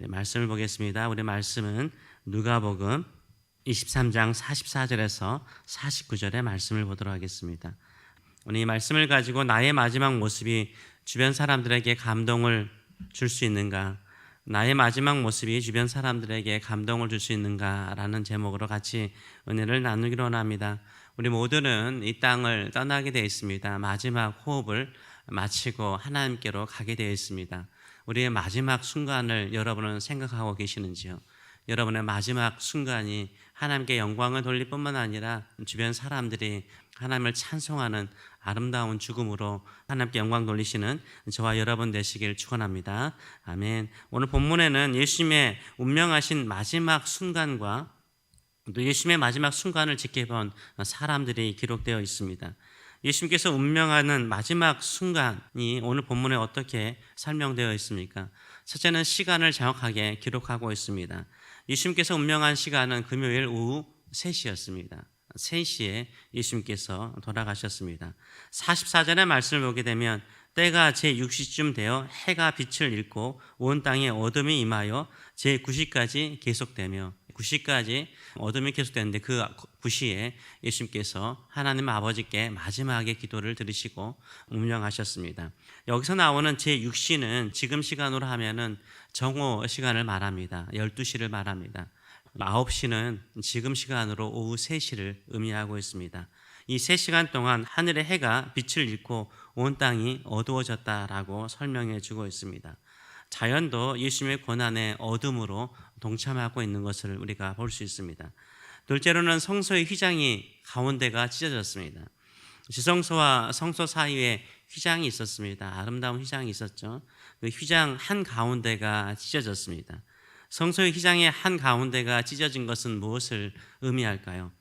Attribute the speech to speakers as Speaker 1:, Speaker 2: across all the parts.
Speaker 1: 우리 말씀을 보겠습니다. 우리 말씀은 누가복음 23장 44절에서 49절의 말씀을 보도록 하겠습니다. 오늘 이 말씀을 가지고 나의 마지막 모습이 주변 사람들에게 감동을 줄 수 있는가? 나의 마지막 모습이 주변 사람들에게 감동을 줄 수 있는가라는 제목으로 같이 은혜를 나누기로 합니다. 우리 모두는 이 땅을 떠나게 되어 있습니다. 마지막 호흡을 마치고 하나님께로 가게 되어 있습니다. 우리의 마지막 순간을 여러분은 생각하고 계시는지요? 여러분의 마지막 순간이 하나님께 영광을 돌릴 뿐만 아니라 주변 사람들이 하나님을 찬송하는 아름다운 죽음으로 하나님께 영광 돌리시는 저와 여러분 되시길 축원합니다. 아멘. 오늘 본문에는 예수님의 운명하신 마지막 순간과 또 예수님의 마지막 순간을 지켜본 사람들이 기록되어 있습니다. 예수님께서 운명하는 마지막 순간이 오늘 본문에 어떻게 설명되어 있습니까? 첫째는 시간을 정확하게 기록하고 있습니다. 예수님께서 운명한 시간은 금요일 오후 3시였습니다. 3시에 예수님께서 돌아가셨습니다. 44절의 말씀을 보게 되면 때가 제6시쯤 되어 해가 빛을 잃고 온 땅에 어둠이 임하여 제9시까지 계속되며 9시까지 어둠이 계속되는데 그 9시에 예수님께서 하나님 아버지께 마지막에 기도를 들으시고 운명하셨습니다. 여기서 나오는 제6시는 지금 시간으로 하면은 정오 시간을 말합니다. 12시를 말합니다. 9시는 지금 시간으로 오후 3시를 의미하고 있습니다. 이 3시간 동안 하늘의 해가 빛을 잃고 온 땅이 어두워졌다라고 설명해 주고 있습니다. 자연도 예수님의 고난의 어둠으로 동참하고 있는 것을 우리가 볼 수 있습니다. 둘째로는 성소의 휘장이 가운데가 찢어졌습니다. 지성소와 성소 사이에 휘장이 있었습니다. 아름다운 휘장이 있었죠. 그 휘장 한 가운데가 찢어졌습니다. 성소의 휘장의 한 가운데가 찢어진 것은 무엇을 의미할까요?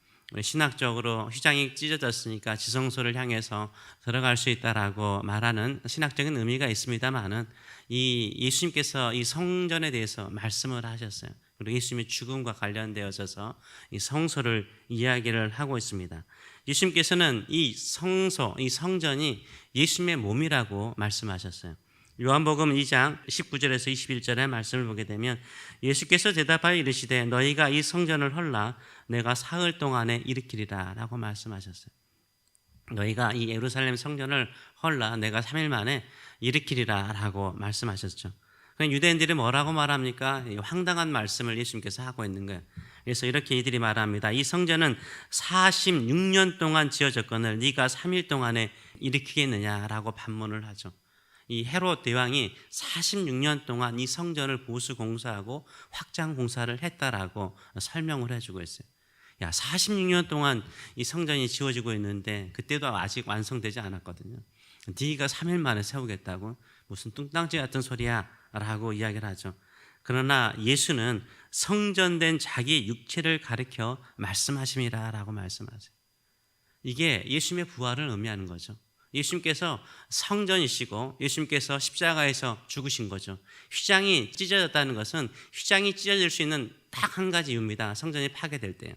Speaker 1: 신학적으로 휘장이 찢어졌으니까 지성소를 향해서 들어갈 수 있다라고 말하는 신학적인 의미가 있습니다만은 이 예수님께서 이 성전에 대해서 말씀을 하셨어요. 그리고 예수님의 죽음과 관련되어져서 이 성소를 이야기를 하고 있습니다. 예수님께서는 이 성소, 이 성전이 예수님의 몸이라고 말씀하셨어요. 요한복음 2장 19절에서 21절의 말씀을 보게 되면 예수께서 대답하여 이르시되 너희가 이 성전을 헐라 내가 사흘 동안에 일으키리라라고 말씀하셨어요. 너희가 이 예루살렘 성전을 헐라 내가 3일 만에 일으키리라라고 말씀하셨죠. 유대인들이 뭐라고 말합니까? 황당한 말씀을 예수님께서 하고 있는 거예요. 그래서 이렇게 이들이 말합니다. 이 성전은 46년 동안 지어졌거늘 네가 3일 동안에 일으키겠느냐라고 반문을 하죠. 이 헤롯 대왕이 46년 동안 이 성전을 보수 공사하고 확장 공사를 했다라고 설명을 해주고 있어요. 야, 46년 동안 이 성전이 지어지고 있는데 그때도 아직 완성되지 않았거든요. 네가 3일 만에 세우겠다고 무슨 뚱땅지 같은 소리야 라고 이야기를 하죠. 그러나 예수는 성전된 자기 육체를 가리켜 말씀하심이라라고 말씀하세요. 이게 예수님의 부활을 의미하는 거죠. 예수님께서 성전이시고 예수님께서 십자가에서 죽으신 거죠. 휘장이 찢어졌다는 것은 휘장이 찢어질 수 있는 딱 한 가지 이유입니다. 성전이 파괴될 때.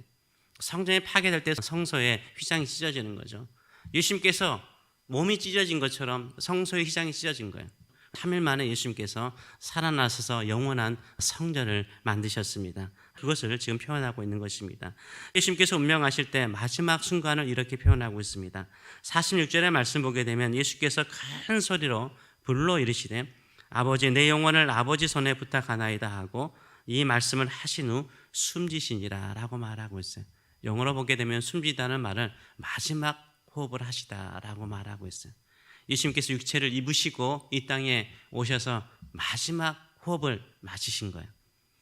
Speaker 1: 성전이 파괴될 때 성소에 휘장이 찢어지는 거죠. 예수님께서 몸이 찢어진 것처럼 성소의 휘장이 찢어진 거예요. 3일 만에 예수님께서 살아나셔서 영원한 성전을 만드셨습니다. 그것을 지금 표현하고 있는 것입니다. 예수님께서 운명하실 때 마지막 순간을 이렇게 표현하고 있습니다. 46절의 말씀 보게 되면 예수께서 큰 소리로 불러 이르시되 아버지 내 영혼을 아버지 손에 부탁하나이다 하고 이 말씀을 하신 후 숨지시니라 라고 말하고 있어요. 영어로 보게 되면 숨지다는 말을 마지막 호흡을 하시다라고 말하고 있어요. 예수님께서 육체를 입으시고 이 땅에 오셔서 마지막 호흡을 마치신 거예요.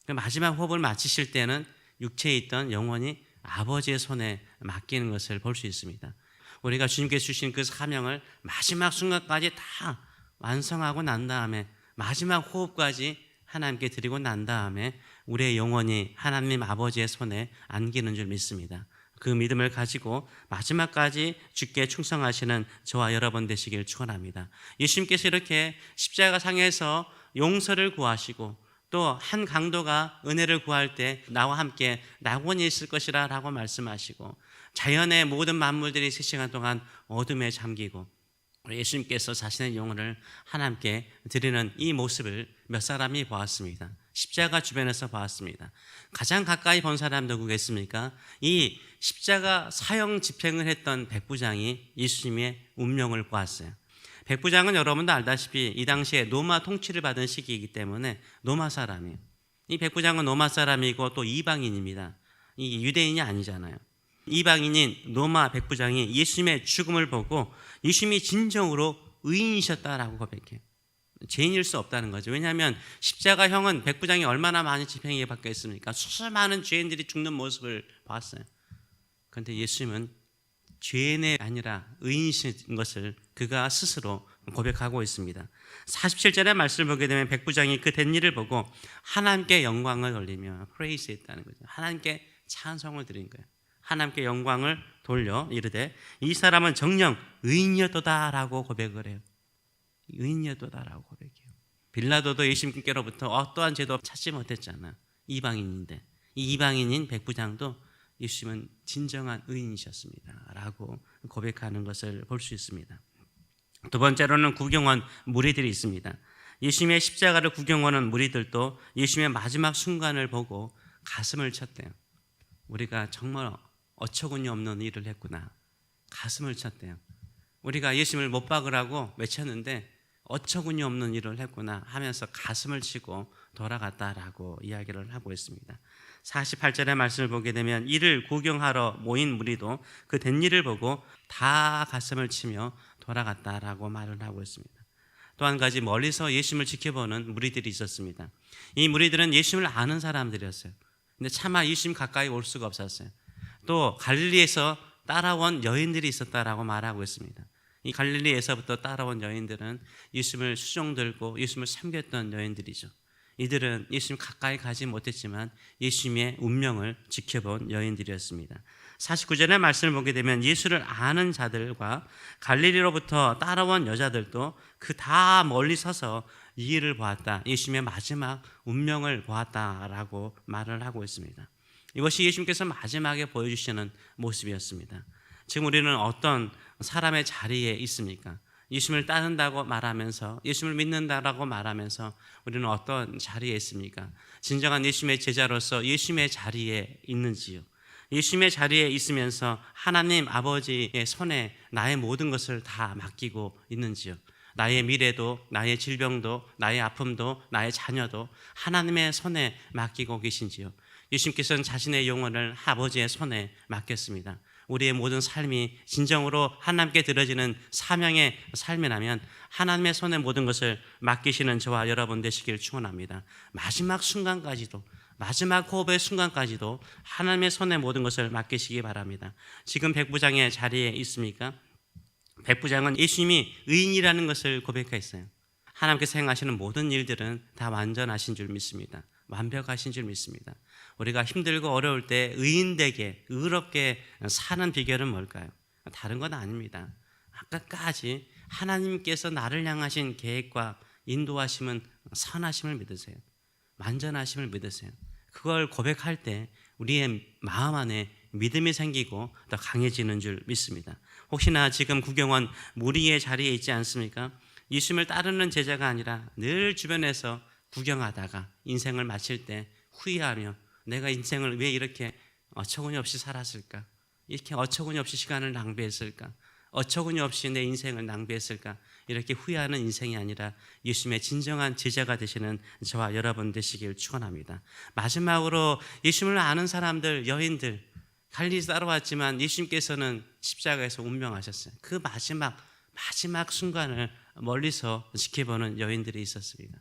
Speaker 1: 그 마지막 호흡을 마치실 때는 육체에 있던 영혼이 아버지의 손에 맡기는 것을 볼 수 있습니다. 우리가 주님께서 주신 그 사명을 마지막 순간까지 다 완성하고 난 다음에 마지막 호흡까지 하나님께 드리고 난 다음에 우리의 영혼이 하나님 아버지의 손에 안기는 줄 믿습니다. 그 믿음을 가지고 마지막까지 주께 충성하시는 저와 여러분 되시길 축원합니다. 예수님께서 이렇게 십자가 상에서 용서를 구하시고 또 한 강도가 은혜를 구할 때 나와 함께 낙원이 있을 것이라라고 말씀하시고 자연의 모든 만물들이 세 시간 동안 어둠에 잠기고 예수님께서 자신의 영혼을 하나님께 드리는 이 모습을 몇 사람이 보았습니다. 십자가 주변에서 보았습니다. 가장 가까이 본 사람 누구겠습니까? 이 십자가 사형 집행을 했던 백부장이 예수님의 운명을 보았어요. 백부장은 여러분도 알다시피 이 당시에 로마 통치를 받은 시기이기 때문에 로마 사람이에요. 이 백부장은 로마 사람이고 또 이방인입니다. 이 유대인이 아니잖아요. 이방인인 로마 백부장이 예수님의 죽음을 보고 예수님이 진정으로 의인이셨다라고 고백해요. 죄인일 수 없다는 거죠. 왜냐하면 십자가형은 백부장이 얼마나 많이 집행에 받겠습니까? 수많은 죄인들이 죽는 모습을 봤어요. 그런데 예수님은 죄인이 아니라 의인이신 것을 그가 스스로 고백하고 있습니다. 47절의 말씀을 보게 되면 백부장이 그 된 일을 보고 하나님께 영광을 돌리며 프레이스 했다는 거죠. 하나님께 찬송을 드린 거예요. 하나님께 영광을 돌려 이르되 이 사람은 정령 의인이었도다라고 고백을 해요. 의인이었도다라고 고백해요. 빌라도도 예수님께로부터 어떠한 죄도 찾지 못했잖아. 이방인인데 이 이방인인 백부장도 예수님은 진정한 의인이셨습니다라고 고백하는 것을 볼 수 있습니다. 두 번째로는 구경원 무리들이 있습니다. 예수님의 십자가를 구경하는 무리들도 예수님의 마지막 순간을 보고 가슴을 쳤대요. 우리가 정말 어처구니 없는 일을 했구나. 가슴을 쳤대요. 우리가 예수님을 못 박으라고 외쳤는데 어처구니 없는 일을 했구나 하면서 가슴을 치고 돌아갔다라고 이야기를 하고 있습니다. 48절의 말씀을 보게 되면 이를 구경하러 모인 무리도 그 된 일을 보고 다 가슴을 치며 돌아갔다라고 말을 하고 있습니다. 또 한 가지 멀리서 예수님을 지켜보는 무리들이 있었습니다. 이 무리들은 예수님을 아는 사람들이었어요. 근데 차마 예수님 가까이 올 수가 없었어요. 또 갈릴리에서 따라온 여인들이 있었다라고 말하고 있습니다. 이 갈릴리에서부터 따라온 여인들은 예수님을 수종 들고 예수님을 섬겼던 여인들이죠. 이들은 예수님 가까이 가지 못했지만 예수님의 운명을 지켜본 여인들이었습니다. 49절의 말씀을 보게 되면 예수를 아는 자들과 갈릴리로부터 따라온 여자들도 그 다 멀리 서서 이 일을 보았다. 예수님의 마지막 운명을 보았다라고 말을 하고 있습니다. 이것이 예수님께서 마지막에 보여주시는 모습이었습니다. 지금 우리는 어떤 사람의 자리에 있습니까? 예수님을 따른다고 말하면서 예수님을 믿는다라고 말하면서 우리는 어떤 자리에 있습니까? 진정한 예수님의 제자로서 예수님의 자리에 있는지요? 예수님의 자리에 있으면서 하나님 아버지의 손에 나의 모든 것을 다 맡기고 있는지요? 나의 미래도, 나의 질병도, 나의 아픔도, 나의 자녀도 하나님의 손에 맡기고 계신지요? 예수님께서는 자신의 영혼을 아버지의 손에 맡겼습니다. 우리의 모든 삶이 진정으로 하나님께 들어지는 사명의 삶이라면 하나님의 손에 모든 것을 맡기시는 저와 여러분 되시길 축원합니다. 마지막 순간까지도 마지막 호흡의 순간까지도 하나님의 손에 모든 것을 맡기시기 바랍니다. 지금 백부장의 자리에 있습니까? 백부장은 예수님이 의인이라는 것을 고백했어요. 하나님께서 행하시는 모든 일들은 다 완전하신 줄 믿습니다. 완벽하신 줄 믿습니다. 우리가 힘들고 어려울 때 의인되게 의롭게 사는 비결은 뭘까요? 다른 건 아닙니다. 아까까지 하나님께서 나를 향하신 계획과 인도하심은 선하심을 믿으세요. 완전하심을 믿으세요. 그걸 고백할 때 우리의 마음 안에 믿음이 생기고 더 강해지는 줄 믿습니다. 혹시나 지금 구경원 무리의 자리에 있지 않습니까? 예수님을 따르는 제자가 아니라 늘 주변에서 구경하다가 인생을 마칠 때 후회하며 내가 인생을 왜 이렇게 어처구니 없이 살았을까? 이렇게 어처구니 없이 시간을 낭비했을까? 어처구니 없이 내 인생을 낭비했을까? 이렇게 후회하는 인생이 아니라 예수님의 진정한 제자가 되시는 저와 여러분 되시길 축원합니다. 마지막으로 예수님을 아는 사람들, 여인들 갈리 따라왔지만 예수님께서는 십자가에서 운명하셨어요. 그 마지막 마지막 순간을 멀리서 지켜보는 여인들이 있었습니다.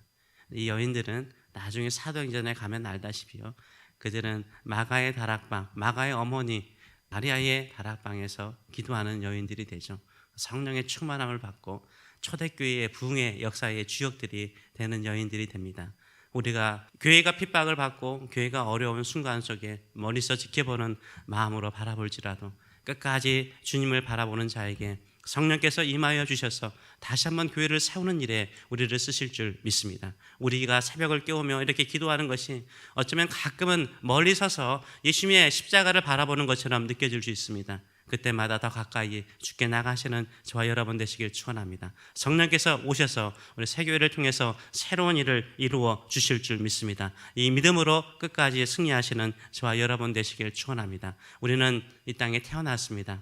Speaker 1: 이 여인들은 나중에 사도행전에 가면 알다시피요. 그들은 마가의 다락방, 마가의 어머니 마리아의 다락방에서 기도하는 여인들이 되죠. 성령의 충만함을 받고 초대교회의 부흥의 역사의 주역들이 되는 여인들이 됩니다. 우리가 교회가 핍박을 받고 교회가 어려운 순간 속에 멀리서 지켜보는 마음으로 바라볼지라도 끝까지 주님을 바라보는 자에게 성령께서 임하여 주셔서 다시 한번 교회를 세우는 일에 우리를 쓰실 줄 믿습니다. 우리가 새벽을 깨우며 이렇게 기도하는 것이 어쩌면 가끔은 멀리 서서 예수님의 십자가를 바라보는 것처럼 느껴질 수 있습니다. 그때마다 더 가까이 주께 나가시는 저와 여러분 되시길 축원합니다. 성령께서 오셔서 우리 세교회를 통해서 새로운 일을 이루어 주실 줄 믿습니다. 이 믿음으로 끝까지 승리하시는 저와 여러분 되시길 축원합니다. 우리는 이 땅에 태어났습니다.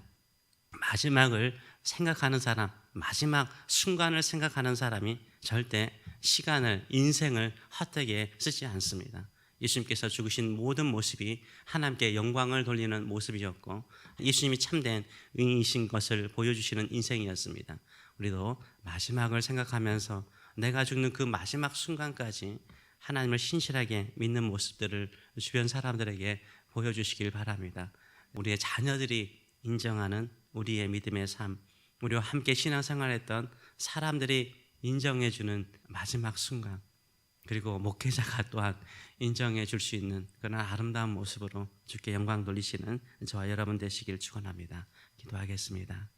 Speaker 1: 마지막을 생각하는 사람, 마지막 순간을 생각하는 사람이 절대 시간을, 인생을 헛되게 쓰지 않습니다. 예수님께서 죽으신 모든 모습이 하나님께 영광을 돌리는 모습이었고 예수님이 참된 의인이신 것을 보여주시는 인생이었습니다. 우리도 마지막을 생각하면서 내가 죽는 그 마지막 순간까지 하나님을 신실하게 믿는 모습들을 주변 사람들에게 보여주시길 바랍니다. 우리의 자녀들이 인정하는 우리의 믿음의 삶, 우리와 함께 신앙생활했던 사람들이 인정해주는 마지막 순간, 그리고 목회자가 또한 인정해 줄 수 있는 그런 아름다운 모습으로 주께 영광 돌리시는 저와 여러분 되시길 축원합니다. 기도하겠습니다.